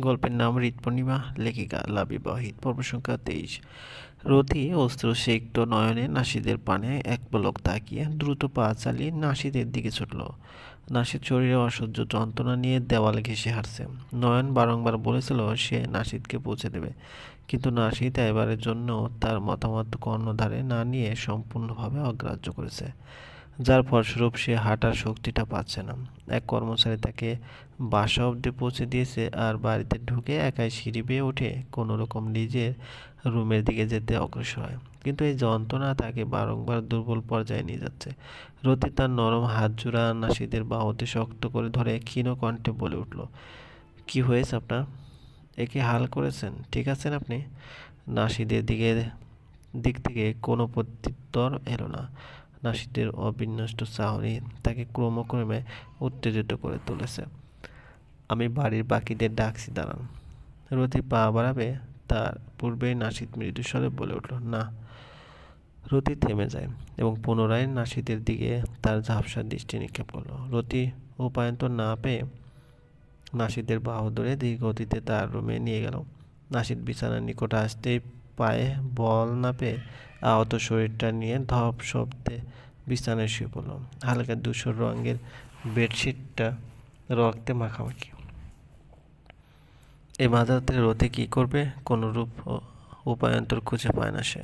গল্পের নাম হৃদ পূর্ণিমা লেখিকা লাবিবা হিত পর্ব সংখ্যা তেইশ। রথি, অস্ত্র সেক্ত নয়নে নাসিদের পানে এক পলক তাকিয়ে দ্রুত পা চালিয়ে নাসিদের দিকে ছুটল। নাসির শরীরে অসহ্য যন্ত্রণা নিয়ে দেওয়াল ঘেঁষে হারছে নয়ন বারংবার বলেছিল সে নাসিদকে পৌঁছে দেবে। কিন্তু নাসিদ এবারের জন্য তার মতামত কর্ণধারে না নিয়ে সম্পূর্ণভাবে অগ্রাহ্য করেছে। যার ফলস্বরূপ সে হাঁটার শক্তিটা পাচ্ছে না। এক কর্মচারী তাকে বাসা অবধি পৌঁছে দিয়েছে আর বাড়িতে ঢুকে একাই সিঁড়ি বেয়ে উঠে কোনো রকম নিজের রুমের দিকে যেতে অগ্রসর হয়। কিন্তু এই যন্ত্রণা তাকে বারংবার দুর্বল পর্যায়ে নিয়ে যাচ্ছে। রতি তার নরম হাত জোড়া নাসিদের বাহুতে শক্ত করে ধরে ক্ষীণ কণ্ঠে বলে উঠল, কি হয়েছে আপনার? একে হাল করেছেন, ঠিক আছেন আপনি? নাসিদের দিকে, দিক থেকে কোনো প্রত্যুত্তর এলো না। নাসিদের অবিন্যস্ত চাহনি তাকে ক্রমক্রমে উত্তেজিত করে তুলেছে। আমি বাড়ির বাকিদের ডাকছি, দাঁড়ান। রতি পা বাড়াবে, তার পূর্বেই নাসিদ মৃদুস্বরে বলে উঠল, না। রতি থেমে যায় এবং পুনরায় নাসিদের দিকে তার ঝাপসা দৃষ্টি নিক্ষেপ করল। রতি উপায়ন্তর না পেয়ে নাসিদের বাহু ধরে ধীরগতিতে তার রুমে নিয়ে গেল। নাসিদ বিছানার নিকট আসতেই পায়ে বল না পেয়ে আহত শরীরটা নিয়ে ধপ শব্দে বিছানায় শুয়ে পড়ল হালকা ধূসর রঙের বেডশিটটা রক্তে মাখামাখি। এই মাঝরাতে রোদে কী করবে? কোনো রূপ উপায়ন্তর খুঁজে পায় না সে।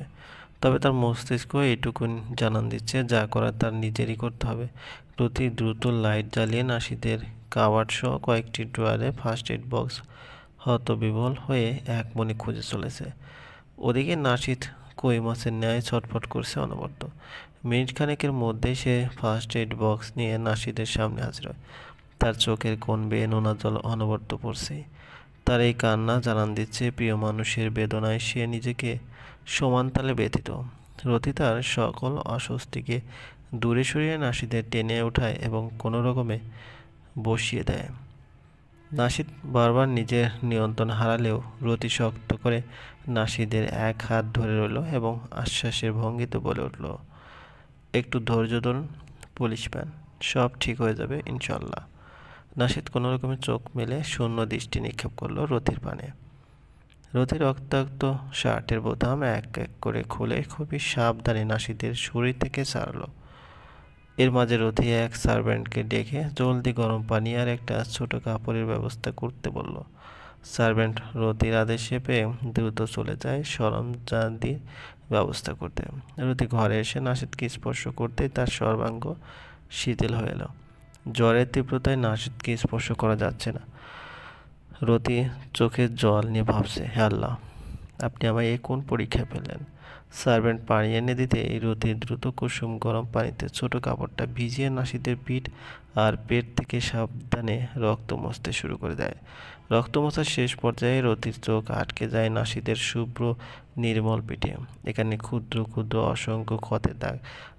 তবে তার মস্তিষ্ক এইটুকু জানান দিচ্ছে, যা করার তার নিজেরই করতে হবে। রতি দ্রুত লাইট জ্বালিয়ে নাসিদের কাওয়ার্ড সহ কয়েকটি ড্রয়ারে ফার্স্ট এড বক্স হতবিবল হয়ে এক মনে খুঁজে চলেছে। ওদিকে নাসিদ কই মাছের ন্যায় ছটফট করছে অনবরত মিনিট খানেকের মধ্যেই সে ফার্স্ট এড বক্স নিয়ে নাসিদের সামনে হাজির হয়। তার চোখের কোন বেয়ে নোনা জল অনবরত পড়ছে। তার এই কান্না জানান দিচ্ছে প্রিয় মানুষের বেদনায় সে নিজেকে সমান তালে ব্যথিত। রতি তার সকল অস্বস্তিকে দূরে সরিয়ে নাসিদের টেনে ওঠায় এবং কোনো রকমে বসিয়ে দেয়। নাসিদ বারবার নিজের নিয়ন্ত্রণ হারালেও রতি শক্ত করে নাসিদের এক হাত ধরে রইল এবং আশ্বাসের ভঙ্গিতে বলে উঠল, একটু ধৈর্য ধরুন, পুলিশ ম্যান, সব ঠিক হয়ে যাবে ইনশাল্লাহ নাসিদ কোনো রকমের চোখ মেলে শূন্য দৃষ্টি নিক্ষেপ করল রথির পানে। রথির রক্তাক্ত শার্টের বোতাম এক এক করে খুলে খুবই সাবধানে নাসিদের শরীর থেকে ছাড়লো। এর মাঝে রথি এক সার্ভেন্টকে ডেকে জলদি গরম পানি আর একটা ছোট কাপড়ের ব্যবস্থা করতে বলল সার্ভেন্ট রতির আদেশে পেয়ে দ্রুত চলে যায় সরঞ্জাদির ব্যবস্থা করতে। রতি ঘরে এসে নাসিদকে স্পর্শ করতেই তার সর্বাঙ্গ শিথিল হয়ে এলো। জ্বরের তীব্রতায় নাসিদকে স্পর্শ করা যাচ্ছে না। রতি চোখের জল নিয়ে ভাবছে, হে আল্লাহ, আপনি আমায় এ কোন পরীক্ষা পেলেন সার্ভেন্ট পানি এনে দিতে রতি দ্রুত কুসুম গরম পানিতে ছোট কাপড়টা ভিজিয়ে নাসিদের পিঠ আর পেট থেকে সাবধানে রক্ত মসতে শুরু করে দেয়। রক্ত মশার শেষ পর্যায়ে রতির চোখ আটকে যায় নাসিদের শুভ্র নির্মল পিঠে। এখানে ক্ষুদ্র ক্ষুদ্র, অসংখ্য ক্ষতের দাগ,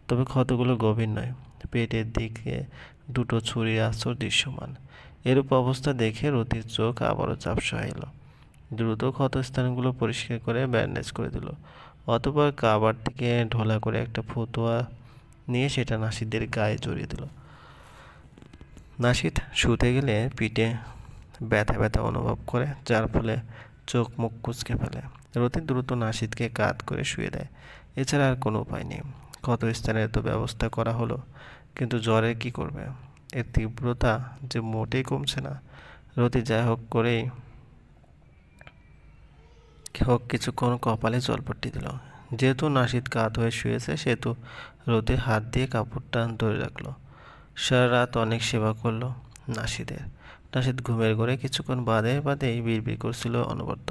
তবে ক্ষতগুলো গভীর নয়। পেটের দিকে দুটো ছুরি আশ্চর দৃশ্যমান। এরূপ অবস্থা দেখে রতির চোখ আবারও চাপসা এলো। দ্রুত ক্ষতস্থানগুলো পরিষ্কার করে ব্যান্ডেজ করে দিল। অতপর কাবার থেকে ঢোলা করে একটা ফতুয়া নিয়ে সেটা নাসিদের গায়ে জড়িয়ে দিল। নাসিদ শুতে গেলে পিঠে ব্যথা ব্যথা অনুভব করে, যার ফলে চোখ মুখ কুচকে ফেলে। রতি দ্রুত নাসিদকে কাত করে শুয়ে দেয়। এছাড়া আর কোনো উপায় নেই। ক্ষত স্থানের তো ব্যবস্থা করা হলো, কিন্তু জ্বরে কি করবে? এর তীব্রতা যে মোটেই কমছে না। রতি যাই হোক করেই হোক, কিছুক্ষণ কপালে জলপট্টি দিল। যেহেতু নাসিদ কাত হয়ে শুয়েছে, সেহেতু রোদে হাত দিয়ে কাপড়টা ধরে রাখল। সারা রাত অনেক সেবা করল নাসিদের। নাসিদ ঘুমের ঘরে কিছুক্ষণ বাদে বাদেই বিড়বিড় করছিল অনবরত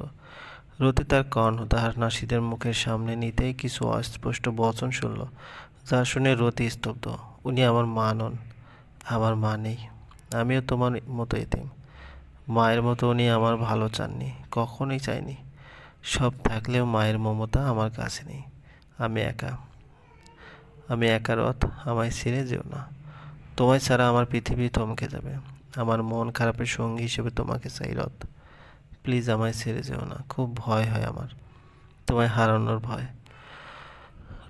রতি তার কর্ণ তাহার নাসিদের মুখের সামনে নিতেই কিছু অস্পষ্ট বচন শুনল, যা শুনে রতি স্তব্ধ, উনি আমার মা নন, আমার মা নেই, আমিও তোমার মতো এতিম। মায়ের মতো উনি আমার ভালো চাননি, কখনোই চাইনি। সব থাকলেও মায়ের মমতা আমার কাছে নেই। আমি একা। আমি একা রথ আমায় ছেড়ে যেও না। তোমায় ছাড়া আমার পৃথিবী থমকে যাবে। আমার মন খারাপের সঙ্গী হিসেবে তোমাকে চাই রথ। প্লিজ আমায় ছেড়ে যেও না। খুব ভয় হয় আমার। তোমায় হারানোর ভয়।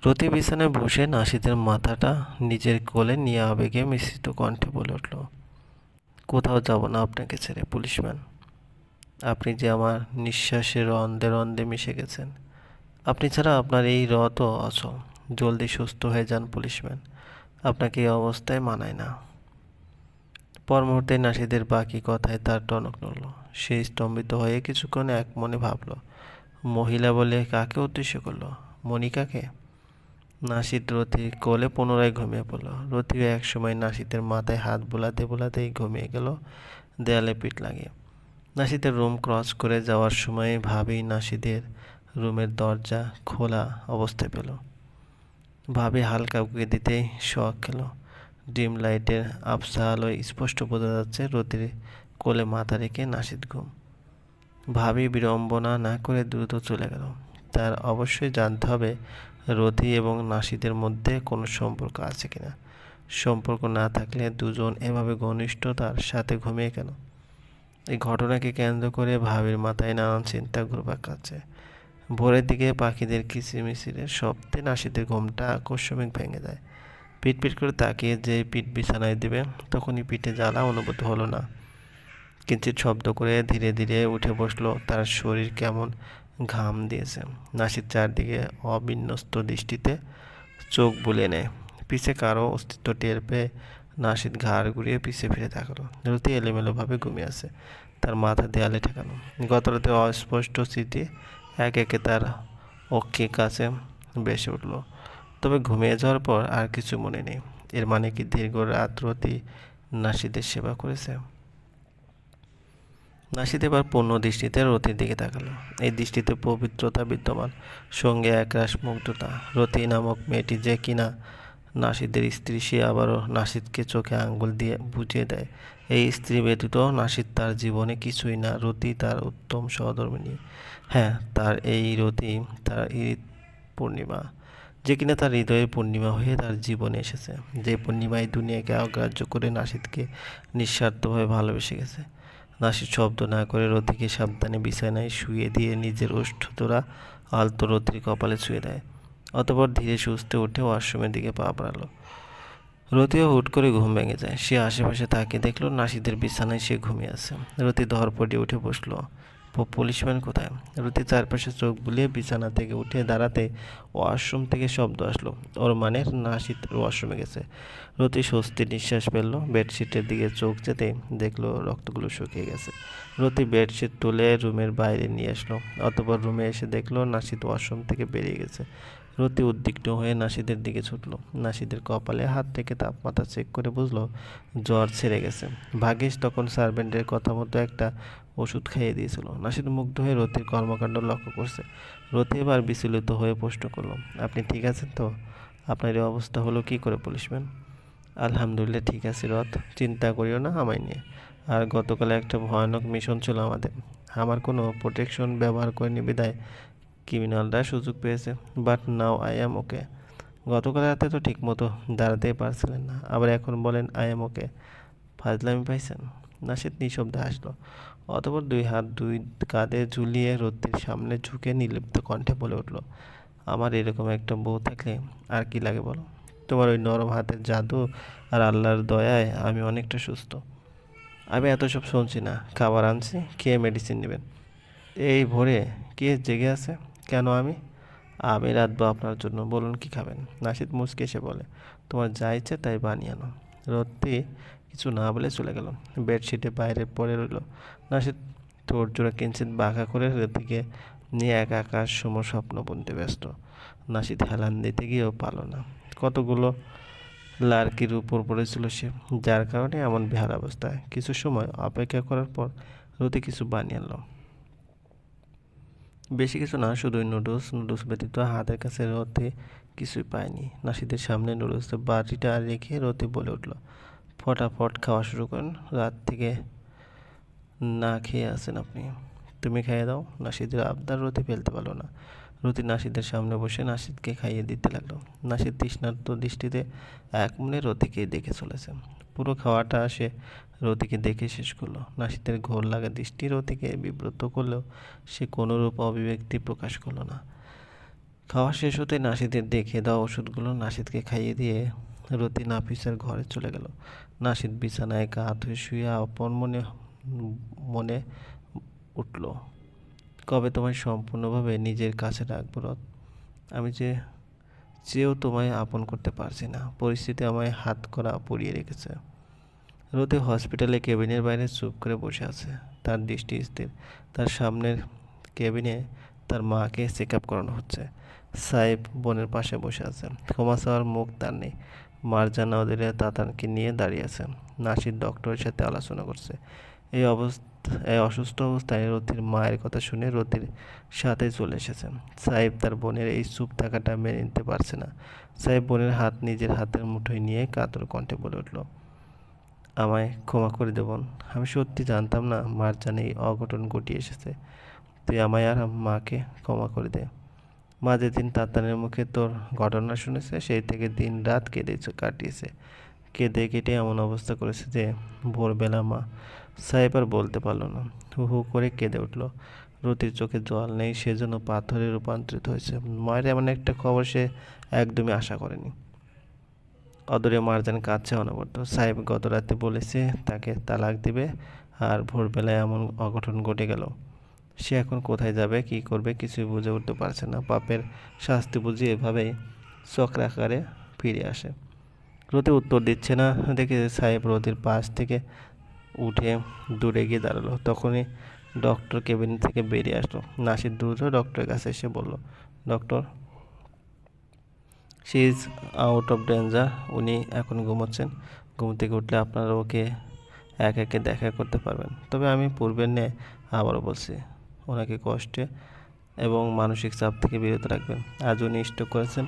রতি বিছানায় বসে নাসিদের মাথাটা নিজের কোলে নিয়ে আবেগে মিশ্রিত কণ্ঠে বলে উঠল, কোথাও যাব না আপনাকে ছেড়ে, পুলিশম্যান। আপনি যে আমার নিঃশ্বাসের রন্ধে রন্ধে মিশে গেছেন। আপনি ছাড়া আপনার এই রথও অচল। জলদি সুস্থ হয়ে যান পুলিশম্যান। আপনাকে এই অবস্থায় মানায় না। পর মুহূর্তে নাসিদের বাকি কথায় তার টনক নড়ল। সে স্তম্ভিত হয়ে কিছুক্ষণ এক মনে ভাবল, মহিলা বলে কাকে উদ্দেশ্য করল? মনিকাকে নাসিদ রথি কোলে পুনরায় ঘুমিয়ে পড়ল। রথিও এক সময় নাসিদের মাথায় হাত বোলাতে বোলাতেই ঘুমিয়ে গেল, দেয়ালে পিঠ লাগিয়ে। নাসিদের রুম ক্রস করে যাওয়ার সময় ভাবি নাসিদের রুমের দরজা খোলা অবস্থায় পেল। ভাবি হালকা উকিয়ে দিতেই শখ খেল। ডিম লাইটের আবসা আলোয় স্পষ্ট বোঝা যাচ্ছে রতির কোলে মাথা রেখে নাসিদ ঘুম। ভাবি বিড়ম্বনা না করে দ্রুত চলে গেল। তার অবশ্যই জানতে হবে রথি এবং নাসিদের মধ্যে কোনো সম্পর্ক আছে কিনা। সম্পর্ক না থাকলে দুজন এভাবে ঘনিষ্ঠতার সাথে ঘুমিয়ে কেন? এই ঘটনাকে কেন্দ্র করে ভাবির মাথায় নানান চিন্তা ঘুরপাক খাচ্ছে। ভোরের দিকে পাখিদের কিচিমিচিরের শব্দে নাসিদের ঘুমটা আকস্মিক ভেঙে যায় পিট করে তাকিয়ে যে পিঠ বিছানায় দেবে, তখনই পিঠে জ্বালা অনুভূত হলো না। কিঞ্চিত শব্দ করে ধীরে ধীরে উঠে বসল, তার শরীর কেমন ঘাম দিয়েছে। নাসির চারদিকে অবিন্যস্ত দৃষ্টিতে চোখ বুলে নেয়। পিছে কারও অস্তিত্ব টের পেয়ে নাসিদ ঘাড় ঘুরিয়ে পিছে ফিরে থাকল রতি এলোমেলোভাবে ঘুমিয়ে আছে। তার মাথা দেয়ালে ঠেকানো। গত রাতে অস্পষ্ট স্মৃতি এক একে তার অক্ষে কাছে বেসে উঠল। তবে ঘুমিয়ে যাওয়ার পর আর কিছু মনে নেই। এর মানে কি দীর্ঘ রাত রতি নাসিদের সেবা করেছে? নাসিদ এবার পূর্ণ দৃষ্টিতে রতির দিকে তাকালো। এই দৃষ্টিতে পবিত্রতা বিদ্যমান, সঙ্গে একরাশ মুগ্ধতা। রতি নামক মেয়েটি যে কিনা নাসিদের স্ত্রী সে আবারও নাসিদকে চোখে আঙ্গুল দিয়ে বুঝিয়ে দেয়। এই স্ত্রী ব্যতীত নাসিদ তার জীবনে কিছুই না, রতি তার উত্তম সহধর্মিনী। হ্যাঁ তার এই রতি তার ঈদ পূর্ণিমা। যে কিনা তার হৃদয়ের পূর্ণিমা হয়ে তার জীবনে এসেছে। যে পূর্ণিমায় দুনিয়াকে অগ্রাহ্য করে নাসিদকে নিঃস্বার্থভাবে ভালোবেসে গেছে। নাসির শব্দ না করে রতিকে সাবধানে বিছানায় শুয়ে দিয়ে নিজের ওষ্ঠতোরা আলতো রতির কপালে ছুঁয়ে দেয়। অতপর ধীরে সুস্থে উঠে ওয়াশরুমের দিকে পা বাড়ালো। রতিও হুট করে ঘুম ভেঙে যায়। সে আশেপাশে তাকে দেখল, নাসিদের বিছানায় সে ঘুমিয়ে আছে। রতি ধরপড়ে উঠে বসল। পুলিশম্যান কোথায়? রতি চারপাশে চোখ বুলিয়ে বিছানা থেকে উঠে দাঁড়াতে ওয়াশরুম থেকে শব্দ আসলো। ওর মানে নাসিদ ওয়াশরুমে গেছে। রতি স্বস্তি নিঃশ্বাস ফেলল। বেডশিটের দিকে চোখ যেতে দেখল, রক্তগুলো শুকিয়ে গেছে। রতি বেডশিট তুলে রুমের বাইরে নিয়ে আসলো। অতপর রুমে এসে দেখল, নাসিদ ওয়াশরুম থেকে বেরিয়ে গেছে। রতি উদ্বিগ্ন হয়ে নাসিদের দিকে ছুটলো। নাসিদের কপালে হাত থেকে তাপমাত্রা চেক করে বুঝলো, জ্বর ছেড়ে গেছে। ভাগেশ তখন সার্ভেন্টের কথা মতো একটা ওষুধ খাইয়ে দিয়েছিল। নাসিদ মুগ্ধ হয়ে রতির কর্মকাণ্ড লক্ষ্য করছে। রতি এবার বিচলিত হয়ে প্রশ্ন করল, আপনি ঠিক আছেন তো? আপনার এই অবস্থা হলো কি করে পুলিশম্যান? আলহামদুলিল্লাহ ঠিক আছে, রথ। চিন্তা করিও না আমায় নিয়ে। আর গতকালে একটা ভয়ানক মিশন ছিল আমাদের। আমার কোনো প্রোটেকশন ব্যবহার করেনি বিদায়। ক্রিমিনালরা সুযোগ পেয়েছে বাট নাও আই অ্যাম ওকে গতকাল রাতে তো ঠিকমতো দাঁড়াতেই পারছিলেন না, আবার এখন বলেন আই এম ওকে ফাজলামি পাইছেন? নাসিদ নিঃশব্দে হাসলো, অতপর দুই হাত দুই কাঁধে ঝুলিয়ে রত্তির সামনে ঝুঁকে নির্লিপ্ত কণ্ঠে বলে উঠল, আমার এরকম একটা বউ থাকলে আর কি লাগে বলো? তোমার ওই নরম হাতের জাদু আর আল্লাহর দয়ায় আমি অনেকটা সুস্থ। আমি এত সব শুনছি না, খাবার আনছি, খেয়ে মেডিসিন নেবেন। এই ভোরে কে জেগে আছে? কেন আমি? আমি রাতবো আপনার জন্য, বলুন কি খাবেন? নাসিদ মুসকে এসে বলে, তোমার যা ইচ্ছে তাই বানিয়ে আনো। রত্তি কিছু না বলে চলে গেল। বেডশিটে বাইরে পড়ে রইল। নাসিদ ঠোঁট জোড়া কিঞ্চিত বাঁকা করে রতিকে নিয়ে এক আকাশ সম স্বপ্ন বুনতে ব্যস্ত। নাসিদ হেলান দিতে গিয়েও পালো না। কতগুলো লার্কির উপর পড়েছিল সে, যার কারণে এমন বেহাল অবস্থায় কিছু সময় অপেক্ষা করার পর রতি কিছু বানিয়ে আনলো। বেশি কিছু না, শুধুই নুডলস নুডলস ব্যতীত হাতের কাছে রতে কিছুই পায়নি নাসিদের সামনে নুডলসের বাটিটা রেখে রতে বলে উঠল, ফটাফট খাওয়া শুরু করেন, রাত থেকে না খেয়ে আসেন আপনি। তুমি খাইয়ে দাও। নাসিদের আবদার রতি ফেলতে পারল না। রতি নাসিদের সামনে বসে নাসিদকে খাইয়ে দিতে লাগল। নাসিদ তৃষ্ণার্ত দৃষ্টিতে এক মনে রতিকে দেখে চলেছে। পুরো খাওয়াটা সে রতিকে দেখে শেষ করল। নাসিদের ঘোর লাগা দৃষ্টি রতিকে বিব্রত করলেও সে কোনোরূপ অভিব্যক্তি প্রকাশ করল না। খাওয়া শেষ হতে নাসিদের দেখে দেওয়া ওষুধগুলো নাসিদকে খাইয়ে দিয়ে রতি নাফিসের ঘরে চলে গেল। নাসিদ বিছানায় গা ধুয়ে শুয়ে আপন মনে মনে উঠল, কবে তোমায় সম্পূর্ণভাবে নিজের কাছে রাখব রথ আমি যে, চেয়েও তোমায় আপন করতে পারছি না। পরিস্থিতি আমায় হাত করা পড়িয়ে রেখেছে। রোদে হসপিটালে কেবিনের বাইরে চুপ করে বসে আছে। তার দৃষ্টি স্থির। তার সামনের কেবিনে তার মাকে চেক আপ করানো হচ্ছে। সাহেব বোনের পাশে বসে আছে ক্ষমা চাওয়ার মুখ তার নেই। মারজানা ওদের তাতানকে নিয়ে দাঁড়িয়ে আছে নাসির ডক্টরের সাথে আলোচনা করছে। এই অবস্থা, এই অসুস্থ অবস্থায় রতির মায়ের কথা শুনে রতির সাথে চলে এসেছে সাহেব তার বোনের এই চুপ থাকাটা মেনে নিতে পারছে না। সাহেব বোনের হাত নিজের হাতের মুঠোয় নিয়ে কাতর কণ্ঠে বলে উঠল আমায় ক্ষমা করে দেবন আমি সত্যি জানতাম না মার জানে এই অঘটন ঘটিয়ে এসেছে। তুই আমায় আর মাকে ক্ষমা করে দে। মা যেদিন তাতানের মুখে তোর ঘটনা শুনেছে, সেই থেকে দিন রাত কেঁদে কাটিয়েছে। কেঁদে কেটে এমন অবস্থা করেছে যে ভোরবেলা মা সাহেব আর বলতে পারল না। হু হু করে কেঁদে উঠল। রতির চোখে জল নেই, সেজন্য পাথরে রূপান্তরিত হয়েছে। মায়ের এমন একটা খবর সে একদমই আশা করেনি। অদূরে মারজান কাছে অনবরত সাহেব গত রাতে বলেছে, তাকে তালাক দিবে আর ভোরবেলায় এমন অঘটন ঘটে গেল। সে এখন কোথায় যাবে, কি করবে কিছুই বুঝে উঠতে পারছে না। পাপের শাস্তি বুঝি এভাবেই চক্রাকারে ফিরে আসে। রতি উত্তর দিচ্ছে না। দেখে সাহেব রতির পাশ থেকে উঠে দূরে গিয়ে দাঁড়াল। তখনই ডক্টর কেবিন থেকে বেরিয়ে আসলো। নাসির দ্রুত ডক্টরের কাছে এসে বলল, doctor she is out of danger উনি এখন ঘুমোচ্ছেন। ঘুম থেকে উঠলে আপনারা ওকে এক একে দেখা করতে পারবেন। তবে আমি পূর্বের ন্যায় আবারও বলছি, ওনাকে কষ্টে এবং মানসিক চাপ থেকে বিরত রাখবেন। আজ উনি স্ট্রোক করেছেন,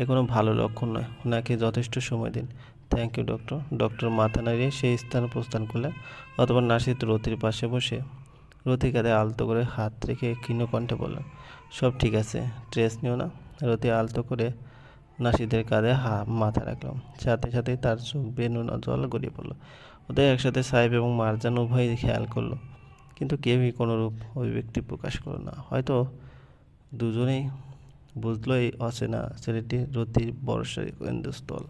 এ কোনো ভালো লক্ষণ নয়। ওনাকে যথেষ্ট সময় দিন। থ্যাংক ইউ ডক্টর ডক্টর মাথা নাড়িয়ে সেই স্থানে প্রস্থান করলেন, অথবা নাসিদ রতির পাশে বসে রতি কাঁধে আলতো করে হাত রেখে ক্ষীণ কণ্ঠে বললেন, সব ঠিক আছে স্ট্রেস নিও না। রতি আলতো করে নাসিদের কাঁধে হা মাথা রাখলাম। সাথে সাথে তার চোখ বেয়ে নুন জল গড়িয়ে পড়ল। ওদের একসাথে সাহেব এবং মারজান উভয়ই খেয়াল করল। কিন্তু কেউই কোনোরূপ অভিব্যক্তি প্রকাশ করল না। হয়তো দুজনেই বুঝলো এই অচেনা ছেলেটি রতির বর্ষার কেন্দ্রস্থল